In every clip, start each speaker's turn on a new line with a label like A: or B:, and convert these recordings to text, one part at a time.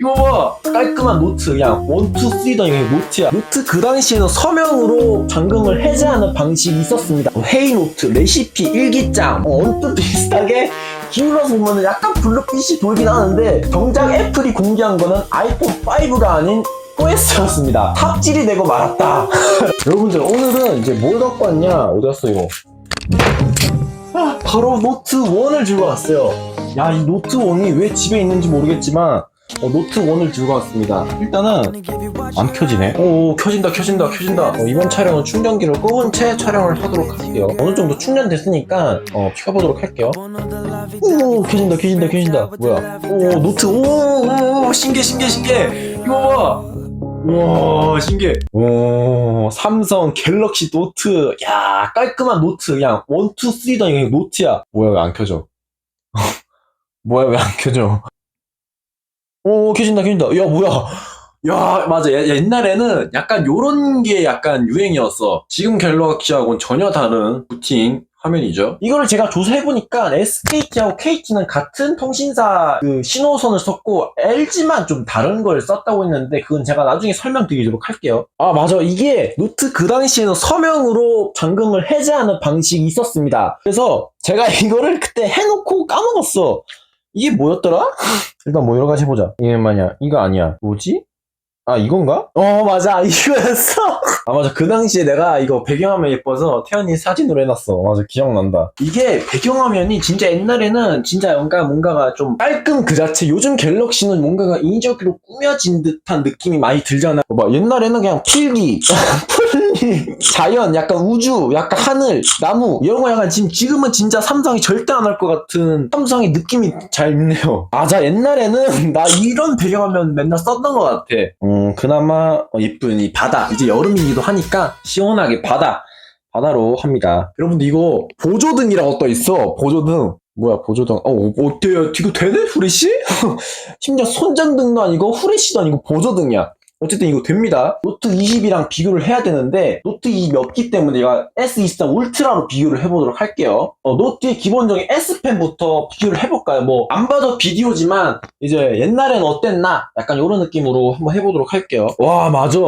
A: 이거 봐 깔끔한 노트 그냥 원투 쓰리던 이게 노트야. 노트 그 당시에는 서명으로 잠금을 해제하는 방식이 있었습니다. 뭐 회의 노트, 레시피, 일기장 어, 언뜻 비슷하게 기울어서 보면 약간 블루빛이 돌긴 하는데 정작 애플이 공개한 거는 아이폰 5가 아닌 OS였습니다. 탑질이 되고 말았다. 여러분들 오늘은 이제 뭘 갖고 왔냐? 어디 갔어 이거? 아, 바로 노트 1을 들고 왔어요. 야 이 노트 1이 왜 집에 있는지 모르겠지만 어, 노트 1을 들고 왔습니다. 일단은 안 켜지네. 오 켜진다 켜진다 켜진다. 어, 이번 촬영은 충전기를 꼽은 채 촬영을 하도록 할게요. 어느 정도 충전됐으니까 어, 켜보도록 할게요. 오 켜진다 켜진다 켜진다. 뭐야? 오 노트 오, 오 신기해 신기해 신기해. 이거 봐. 우와 신기해. 오 삼성 갤럭시 노트. 야 깔끔한 노트 그냥 원투 쓰리던 이게 노트야. 뭐야 왜 안 켜져? 뭐야 왜 안 켜져? 오 켜진다 켜진다. 야 뭐야? 야 맞아. 예- 옛날에는 약간 요런 게 약간 유행이었어. 지금 갤럭시하고는 전혀 다른 부팅 화면이죠. 이거를 제가 조사해보니까 SKT하고 KT는 같은 통신사 그 신호선을 썼고 LG만 좀 다른 걸 썼다고 했는데 그건 제가 나중에 설명드리도록 할게요. 아 맞아. 이게 노트 그 당시에는 서명으로 잠금을 해제하는 방식이 있었습니다. 그래서 제가 이거를 그때 해놓고 까먹었어 이게 뭐였더라? 일단 뭐 여러 가지 해보자. 이게 뭐냐? 이거 아니야. 뭐지? 아 이건가? 어 맞아 이거였어. 아 맞아 그 당시에 내가 이거 배경화면 예뻐서 태연이 사진으로 해놨어. 맞아 기억난다. 이게 배경화면이 진짜 옛날에는 진짜 뭔가 뭔가가 좀 깔끔 그 자체. 요즘 갤럭시는 뭔가가 인위적으로 꾸며진 듯한 느낌이 많이 들잖아. 봐 옛날에는 그냥 필기, 풀리, 자연, 약간 우주, 약간 하늘, 나무 이런 거 약간 지금 지금은 진짜 삼성이 절대 안 할 것 같은 삼성의 느낌이 잘 있네요. 맞아 옛날에는 나 이런 배경화면 맨날 썼던 것 같아. 음 그나마 어, 이쁜 이 바다 이제 여름이기도 하니까 시원하게 바다 바다로 합니다. 여러분들 이거 보조등이라고 떠 있어. 보조등. 뭐야 보조등? 어 어때요? 이거 되네 후레쉬? 심지어 손전등도 아니고 후레쉬도 아니고 보조등이야. 어쨌든 이거 됩니다. 노트 20이랑 비교를 해야 되는데 노트 2몇기 때문에 제가 S23 울트라로 비교를 해보도록 할게요. 어, 노트의 기본적인 S펜부터 비교를 해볼까요? 뭐 안 봐도 비디오지만 이제 옛날엔 어땠나? 약간 이런 느낌으로 한번 해보도록 할게요. 와 맞아.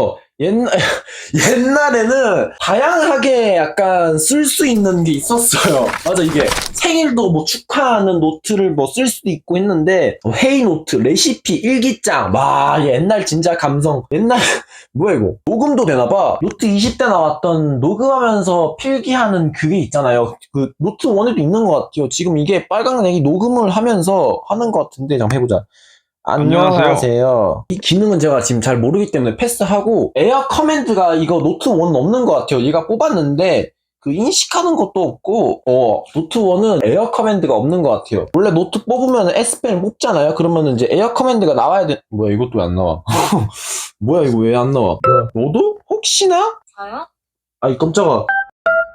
A: 옛날 옛날에는 다양하게 약간 쓸 수 있는 게 있었어요. 맞아 이게 생일도 뭐 축하하는 노트를 뭐 쓸 수도 있고 했는데 뭐 회의 노트, 레시피, 일기장, 와 옛날 진짜 감성. 옛날 뭐야 이거 녹음도 되나봐. 노트 20대 나왔던 녹음하면서 필기하는 그게 있잖아요. 그 노트 1에도 있는 것 같아요. 지금 이게 빨간 액이 녹음을 하면서 하는 것 같은데 잠깐 해보자. 안녕하세요.
B: 안녕하세요.
A: 이 기능은 제가 지금 잘 모르기 때문에 패스하고 에어 커맨드가 이거 노트 1은 없는 것 같아요. 얘가 뽑았는데 그 인식하는 것도 없고 어 노트 1은 에어 커맨드가 없는 것 같아요. 원래 노트 뽑으면 S펜을 뽑잖아요. 그러면 이제 에어 커맨드가 나와야 돼. 뭐야 이것도 왜 안 나와? 뭐야 이거 왜 안 나와? 너도 혹시나
C: 저요?
A: 아이 깜짝아.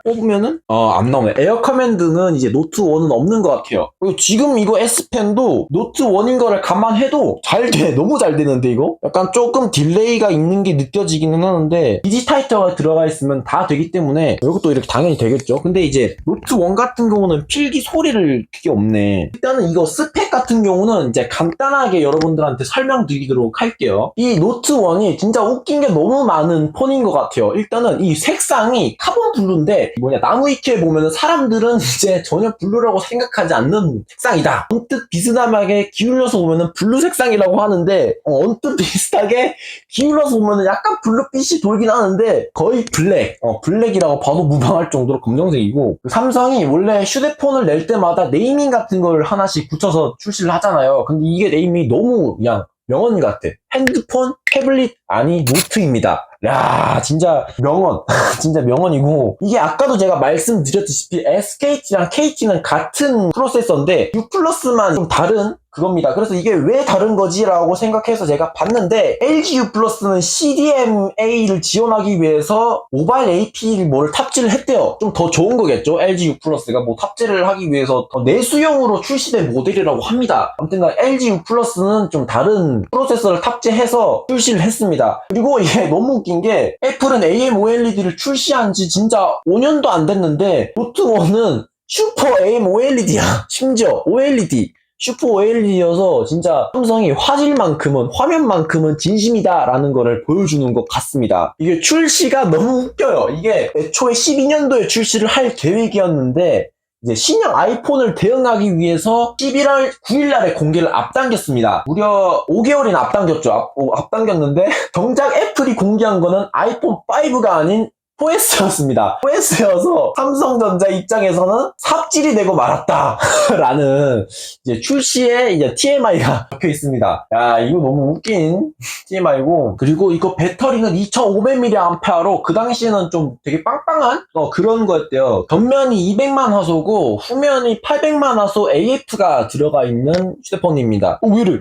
A: 뽑으면은 어 안 나오네. 에어 커맨드는 이제 노트 1은 없는 것 같아요. 그리고 지금 이거 S펜도 노트 1인 거를 감안해도 잘 돼. 너무 잘 되는데 이거? 약간 조금 딜레이가 있는 게 느껴지기는 하는데 디지타이터가 들어가 있으면 다 되기 때문에 이것도 이렇게 당연히 되겠죠. 근데 이제 노트 1 같은 경우는 필기 소리를 그게 없네. 일단은 이거 스펙 같은 경우는 이제 간단하게 여러분들한테 설명드리도록 할게요. 이 노트 1이 진짜 웃긴 게 너무 많은 폰인 것 같아요. 일단은 이 색상이 카본 블루인데 뭐냐 나무 위키에 보면은 사람들은 이제 전혀 블루라고 생각하지 않는 색상이다. 언뜻 비스듬하게 기울여서 보면은 블루 색상이라고 하는데 어, 언뜻 비슷하게 기울여서 보면은 약간 블루빛이 돌긴 하는데 거의 블랙, 어, 블랙이라고 봐도 무방할 정도로 검정색이고 삼성이 원래 휴대폰을 낼 때마다 네이밍 같은 걸 하나씩 붙여서 출시를 하잖아요. 근데 이게 네이밍이 너무 그냥 명언 같아. 핸드폰, 태블릿, 아니 노트입니다. 야 진짜 명언 진짜 명언이고 이게 아까도 제가 말씀드렸듯이 SKT랑 KT는 같은 프로세서인데 6 플러스만 좀 다른 그겁니다. 그래서 이게 왜 다른 거지라고 생각해서 제가 봤는데 LG U 플러스는 CDMA를 지원하기 위해서 모바일 AP를 뭘 탑재를 했대요. 좀 더 좋은 거겠죠? LG U 플러스가 뭐 탑재를 하기 위해서 더 내수용으로 출시된 모델이라고 합니다. 아무튼 LG U 플러스는 좀 다른 프로세서를 탑재해서 출시 를 했습니다. 그리고 이게 너무 웃긴 게 애플은 AMOLED를 출시한 지 진짜 5년도 안 됐는데 노트 1은 슈퍼 AMOLED야. 심지어 OLED. 슈퍼 OLED여서 진짜 삼성이 화질만큼은 화면만큼은 진심이다라는 거를 보여주는 것 같습니다. 이게 출시가 너무 웃겨요. 이게 애초에 12년도에 출시를 할 계획이었는데 이제 신형 아이폰을 대응하기 위해서 11월 9일 날에 공개를 앞당겼습니다. 무려 5개월이나 앞당겼죠. 앞, 어, 앞당겼는데 정작 애플이 공개한 거는 아이폰 5가 아닌 4S였습니다. 4S여서 삼성전자 입장에서는 삽질이 되고 말았다. 라는 이제 출시에 이제 TMI가 적혀 있습니다. 야, 이거 너무 웃긴 TMI고. 그리고 이거 배터리는 2500mAh로 그 당시에는 좀 되게 빵빵한 어, 그런 거였대요. 전면이 200만 화소고 후면이 800만 화소 AF가 들어가 있는 휴대폰입니다. 어, 왜래?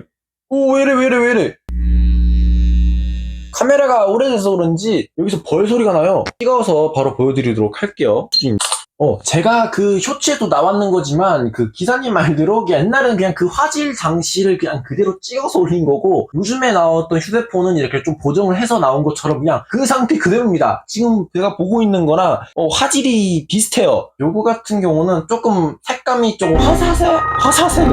A: 어, 왜래, 왜래, 왜래? 카메라가 오래돼서 그런지 여기서 벌 소리가 나요. 찍어서 바로 보여드리도록 할게요. 어, 제가 그 쇼츠에도 나왔는 거지만 그 기사님 말대로 옛날엔 그냥 그 화질 장치를 그냥 그대로 찍어서 올린 거고 요즘에 나왔던 휴대폰은 이렇게 좀 보정을 해서 나온 것처럼 그냥 그 상태 그대로입니다. 지금 제가 보고 있는 거나 어, 화질이 비슷해요. 요거 같은 경우는 조금 색감이 조금 화사세? 화사세?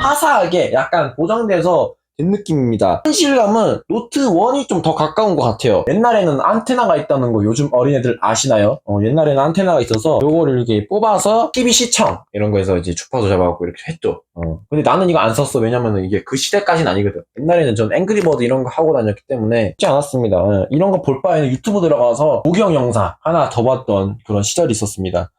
A: 화사하게 약간 보정돼서 된 느낌입니다. 현실감은 노트 1이 좀 더 가까운 것 같아요. 옛날에는 안테나가 있다는 거 요즘 어린애들 아시나요? 어, 옛날에는 안테나가 있어서 요거를 이렇게 뽑아서 TV 시청 이런 거에서 이제 주파수 잡아갖고 이렇게 했죠. 어. 근데 나는 이거 안 썼어. 왜냐면은 이게 그 시대까지는 아니거든. 옛날에는 전 앵그리버드 이런 거 하고 다녔기 때문에 쉽지 않았습니다. 어, 이런 거 볼 바에는 유튜브 들어가서 구경 영상 하나 더 봤던 그런 시절이 있었습니다.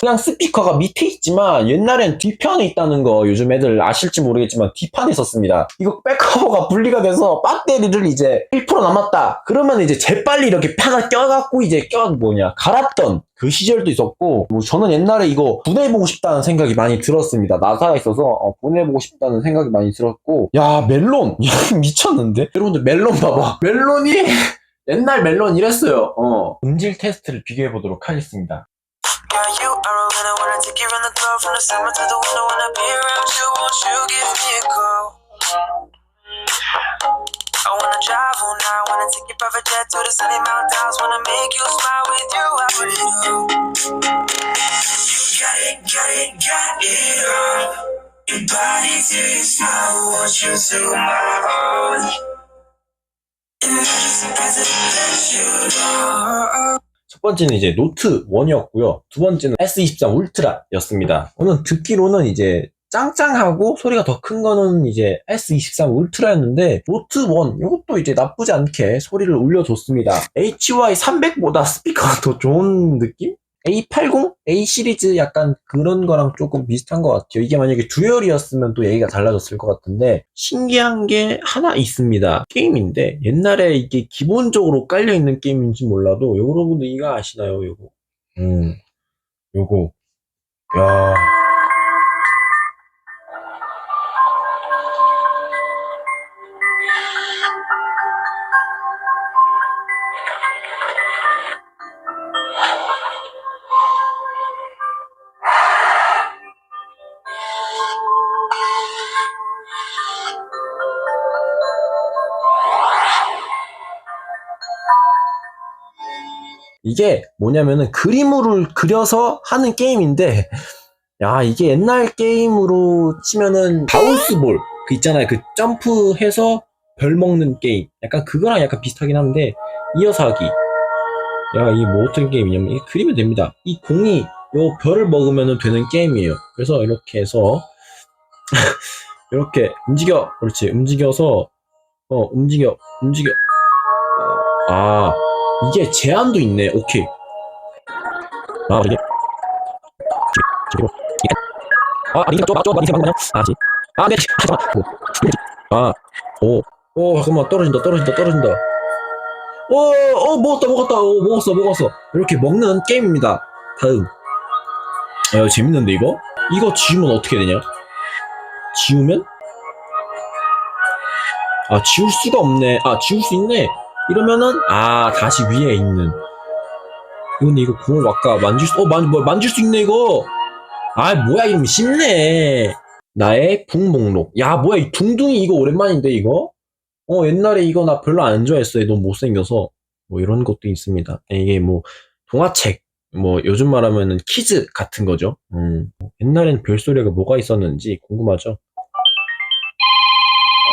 A: 그냥 스피커가 밑에 있지만 옛날엔 뒤편에 있다는 거 요즘 애들 아실지 모르겠지만 뒷판에 있었습니다. 이거 백커버가 분리가 돼서 배터리를 이제 1% 남았다. 그러면 이제 재빨리 이렇게 하나 껴갖고 이제 껴 뭐냐 갈았던 그 시절도 있었고 뭐 저는 옛날에 이거 분해보고 싶다는 생각이 많이 들었습니다. 나사가 있어서 어, 분해보고 싶다는 생각이 많이 들었고 야 멜론 야, 미쳤는데 여러분들 멜론 봐봐 멜론이 옛날 멜론 이랬어요. 어 음질 테스트를 비교해 보도록 하겠습니다.
B: From the summer to the winter. When I be around you, won't you give me a call? I wanna drive all night, wanna take your private jet to the sunny mountains, wanna make you smile with you. I it on. You got it, got it, got it all. Your body to your smile, want you to my heart. And I just got to let you.
A: 첫 번째는 이제 노트 1이었고요. 두 번째는 S23 울트라였습니다. 저는 듣기로는 이제 짱짱하고 소리가 더 큰 거는 이제 S23 울트라였는데 노트 1 이것도 이제 나쁘지 않게 소리를 올려줬습니다. HY300보다 스피커가 더 좋은 느낌? A80? A 시리즈 약간 그런 거랑 조금 비슷한 것 같아요. 이게 만약에 듀얼이었으면 또 얘기가 달라졌을 것 같은데 신기한 게 하나 있습니다. 게임인데 옛날에 이게 기본적으로 깔려있는 게임인지 몰라도 여러분들 이거 아시나요? 요거 음 요거 야 이게 뭐냐면은 그림으로 그려서 하는 게임인데 야 이게 옛날 게임으로 치면은 바운스볼 그 있잖아요. 그 점프해서 별 먹는 게임. 약간 그거랑 약간 비슷하긴 한데 이어서 하기. 야 이게 뭐 어떤 게임이냐면 이게 그리면 됩니다. 이 공이 요 별을 먹으면 되는 게임이에요. 그래서 이렇게 해서 이렇게 움직여. 그렇지. 움직여서 어 움직여. 움직여. 아 이게 제한도 있네. 오케이. 아, 이게. 아, 아니, 좀, 좀, 많이 생각나요? 아, 지. 아, 네, 잠깐만. 아, 오, 오, 잠깐만, 떨어진다, 떨어진다, 떨어진다. 오, 어, 먹었다, 먹었다, 오, 먹었어, 먹었어. 이렇게 먹는 게임입니다. 다음. 아, 재밌는데, 이거? 이거 지우면 어떻게 되냐? 지우면? 아, 지울 수가 없네. 아, 지울 수 있네. 이러면은 아 다시 위에 있는 근데 이거 공을 아까 만질 수, 어, 만, 뭐, 만질 수 있네, 이거. 아, 뭐야, 이러면 쉽네. 나의 북 목록. 야, 뭐야, 이 둥둥이 이거 오랜만인데, 이거? 어, 옛날에 이거 나 별로 안 좋아했어요. 너무 못생겨서. 뭐, 이런 것도 있습니다. 이게 뭐, 동화책. 뭐, 요즘 말하면은 키즈 같은 거죠. 음. 옛날엔 별소리가 뭐가 있었는지 궁금하죠?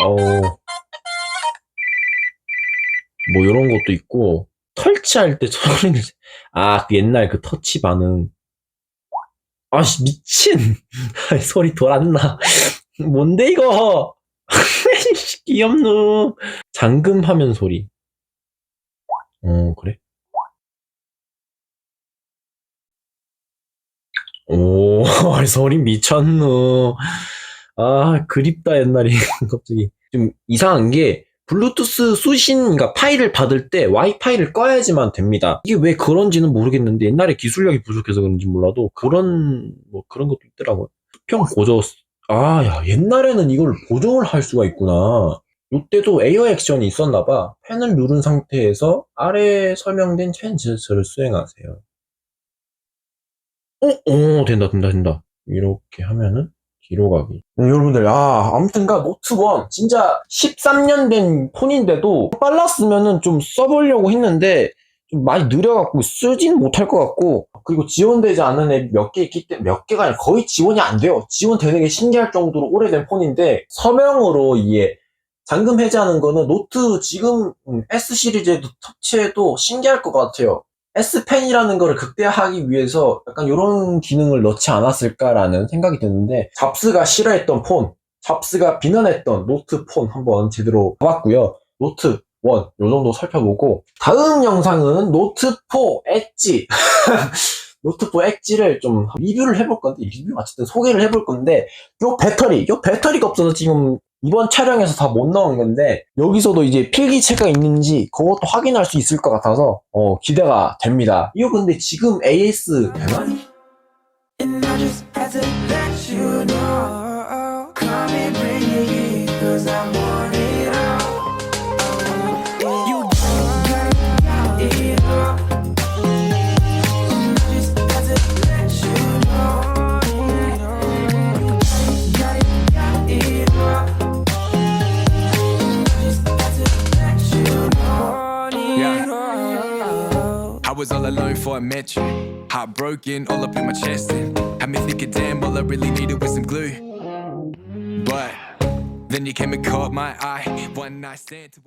A: 어우. 뭐 이런 것도 있고 설치할 때 소리를 아, 그 옛날 그 터치 반응. 아씨 미친 소리 돌았나? 뭔데 이거? 귀엽누. 잠금 화면 소리. 어 그래? 오 소리 미쳤누. 아 그립다 옛날이 갑자기 좀 이상한 게 블루투스 수신 그러니까 파일을 받을 때 와이파이를 꺼야지만 됩니다. 이게 왜 그런지는 모르겠는데 옛날에 기술력이 부족해서 그런지 몰라도 그런 뭐 그런 것도 있더라고요. 수평 고조 아 야 옛날에는 이걸 보정을 할 수가 있구나. 이때도 에어 액션이 있었나 봐. 펜을 누른 상태에서 아래에 설명된 체인 제스처를 수행하세요. 어, 어, 된다, 된다, 된다. 이렇게 하면은 뒤로 가기. 네, 여러분들, 아, 아무튼가 노트 1 진짜 13년 된 폰인데도 빨랐으면은 좀 써보려고 했는데 좀 많이 느려갖고 쓰진 못할 것 같고 그리고 지원되지 않는 앱몇 개 있기 때문에 몇 개가 아니라 거의 지원이 안 돼요. 지원되는 게 신기할 정도로 오래된 폰인데 서명으로 이게 잠금 해제하는 거는 노트 지금 음, S 시리즈에도 터치해도 신기할 것 같아요. S펜이라는 거를 극대화하기 위해서 약간 이런 기능을 넣지 않았을까라는 생각이 드는데 잡스가 싫어했던 폰, 잡스가 비난했던 노트 폰 한번 제대로 봐봤고요. 노트 1, 요 정도 살펴보고 다음 영상은 노트 4 엣지 노트 4 엣지를 좀 리뷰를 해볼 건데 리뷰 어쨌든 소개를 해볼 건데 요 배터리, 요 배터리가 없어서 지금 이번 촬영에서 다못 넣은 건데 여기서도 이제 필기체가 있는지 그것도 확인할 수 있을 것 같아서 어, 기대가 됩니다. 이거 근데 지금 AS
B: bring it I
C: met you. Heartbroken, all up in my chest. And had me thinking, damn, all I really needed was some glue. But then you came and caught my eye. One night stand